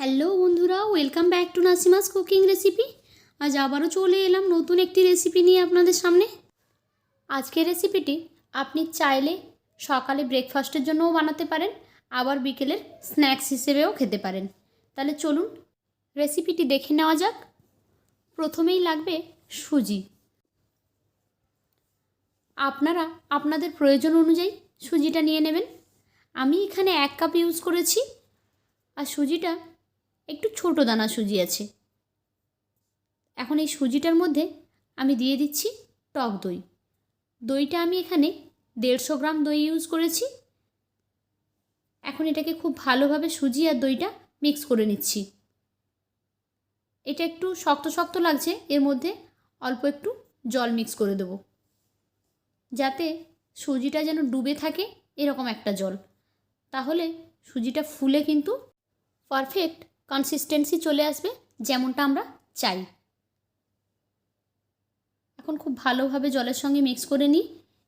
Hello বন্ধুরা welcome back to Nasima's cooking recipe আজ আবারও চলে এলাম নতুন একটি রেসিপি নিয়ে আপনাদের সামনে। আজকের রেসিপিটি আপনি চাইলে সকালে ব্রেকফাস্টের জন্যও বানাতে পারেন, আবার বিকেলের স্ন্যাক্স হিসেবেও খেতে পারেন। তাহলে চলুন রেসিপিটি দেখে নেওয়া যাক। প্রথমেই লাগবে সুজি। আপনারা আপনাদের প্রয়োজন অনুযায়ী সুজিটা নিয়ে নেবেন। আমি এখানে এক কাপ ইউজ করেছি। আর সুজিটা একটু ছোট দানা সুজি আছে। এখন এই সুজিটার মধ্যে আমি দিয়ে দিচ্ছি টক দই। দইটা আমি এখানে দেড়শো গ্রাম দই ইউজ করেছি। এখন এটাকে খুব ভালোভাবে সুজি আর দইটা মিক্স করে নিচ্ছি। এটা একটু শক্ত শক্ত লাগছে, এর মধ্যে অল্প একটু জল মিক্স করে দেবো। যাতে সুজিটা যেন ডুবে থাকে, এরকম একটা জল। তাহলে সুজিটা ফুলে কিন্তু পারফেক্ট কনসিস্টেন্সি চলে আসবে, যেমনটা আমরা চাই। এখন খুব ভালোভাবে জলের সঙ্গে মিক্স করে নিই।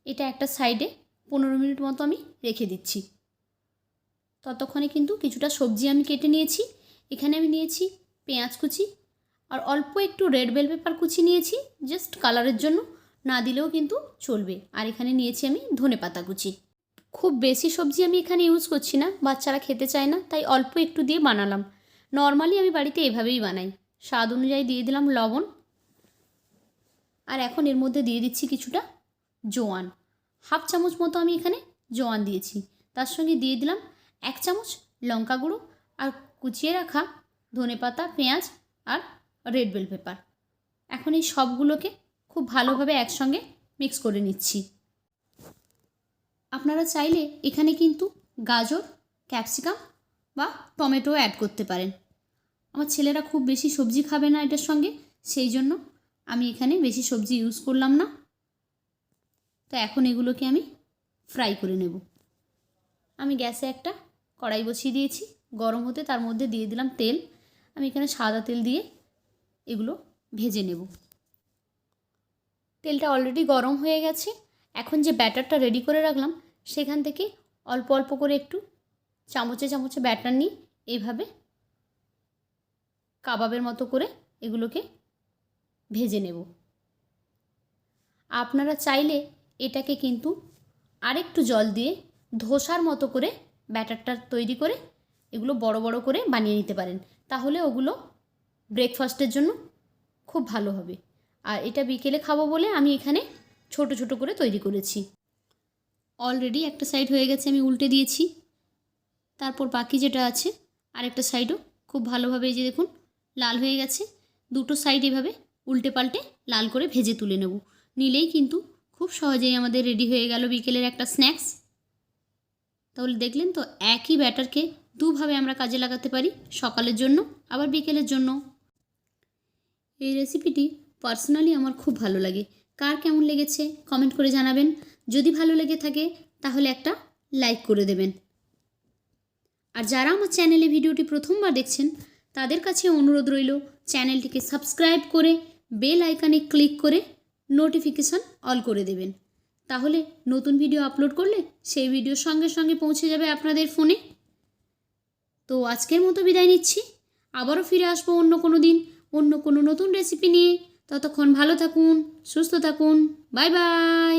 এটা একটা সাইডে পনেরো মিনিট মতো আমি রেখে দিচ্ছি। ততক্ষণে কিন্তু কিছুটা সবজি আমি কেটে নিয়েছি। এখানে আমি নিয়েছি পেঁয়াজ কুচি আর অল্প একটু রেড বেল পেপার কুচি নিয়েছি জাস্ট কালারের জন্য। না দিলেও কিন্তু চলবে। আর এখানে নিয়েছি আমি ধনে পাতা কুচি। খুব বেশি সবজি আমি এখানে ইউজ করছি না, বাচ্চারা খেতে চায় না, তাই অল্প একটু দিয়ে বানালাম। নর্মালি আমি বাড়িতে এভাবেই বানাই। স্বাদ অনুযায়ী দিয়ে দিলাম লবণ। আর এখন এর মধ্যে দিয়ে দিচ্ছি কিছুটা জোয়ান। হাফ চামচ মতো আমি এখানে জোয়ান দিয়েছি। তার সঙ্গে দিয়ে দিলাম এক চামচ লঙ্কা গুঁড়ো আর কুচিয়ে রাখা ধনে পাতা, পেঁয়াজ আর রেড বেল পেপার এখন এই সবগুলোকে খুব ভালোভাবে একসঙ্গে মিক্স করে নিচ্ছি। আপনারা চাইলে এখানে কিন্তু গাজর ক্যাপসিকাম বা টমেটো অ্যাড করতে পারেন। আমার ছেলেরা খুব বেশি সবজি খাবে না এটার সঙ্গে, সেই জন্য আমি এখানে বেশি সবজি ইউজ করলাম না। তো এখন এগুলোকে আমি ফ্রাই করে নেব। আমি গ্যাসে একটা কড়াই বসিয়ে দিয়েছি, গরম হতে তার মধ্যে দিয়ে দিলাম তেল। আমি এখানে সাদা তেল দিয়ে এগুলো ভেজে নেব। তেলটা অলরেডি গরম হয়ে গেছে। এখন যে ব্যাটারটা রেডি করে রাখলাম, সেখান থেকে অল্প অল্প করে একটু চামচে চামচে ব্যাটার নিই এইভাবে কাবাবের মতো করে এগুলোকে ভেজে নেব। আপনারা চাইলে এটাকে কিন্তু আরেকটু জল দিয়ে ধোসার মতো করে ব্যাটারটা তৈরি করে এগুলো বড় বড় করে বানিয়ে নিতে পারেন। তাহলে ওগুলো ব্রেকফাস্টের জন্য খুব ভালো হবে। আর এটা বিকেলে খাব বলে আমি এখানে ছোট ছোট করে তৈরি করেছি। অলরেডি একটা সাইড হয়ে গেছে, আমি উল্টে দিয়েছি। তারপর বাকি যেটা আছে, আরেকটা সাইডও খুব ভালোভাবে যে দেখুন লাল হয়ে গেছে। দুটো সাইড এভাবে উল্টে পাল্টে লাল করে ভেজে তুলে নেব। নিলেই কিন্তু খুব সহজেই আমাদের রেডি হয়ে গেল বিকেলের একটা স্ন্যাক্স তাহলে দেখলেন তো, একই ব্যাটারকে দুভাবে আমরা কাজে লাগাতে পারি, সকালের জন্য, আবার বিকেলের জন্য। এই রেসিপিটি পার্সোনালি আমার খুব ভালো লাগে। কার কেমন লেগেছে কমেন্ট করে জানাবেন। যদি ভালো লেগে থাকে, তাহলে একটা লাইক করে দেবেন। আর যারা আমার চ্যানেলে ভিডিওটি প্রথমবার দেখছেন তাদের কাছে অনুরোধ রইল চ্যানেলটিকে সাবস্ক্রাইব করে বেল আইকনে ক্লিক করে নোটিফিকেশন অল করে দেবেন। তাহলে নতুন ভিডিও আপলোড করলে সেই ভিডিও সঙ্গে সঙ্গে পৌঁছে যাবে আপনাদের ফোনে। তো আজকের মতো বিদায় নিচ্ছি। আবারও ফিরে আসব অন্য কোনো দিন, অন্য কোনো নতুন রেসিপি নিয়ে। ততক্ষণ ভালো থাকুন, সুস্থ থাকুন। Bye bye!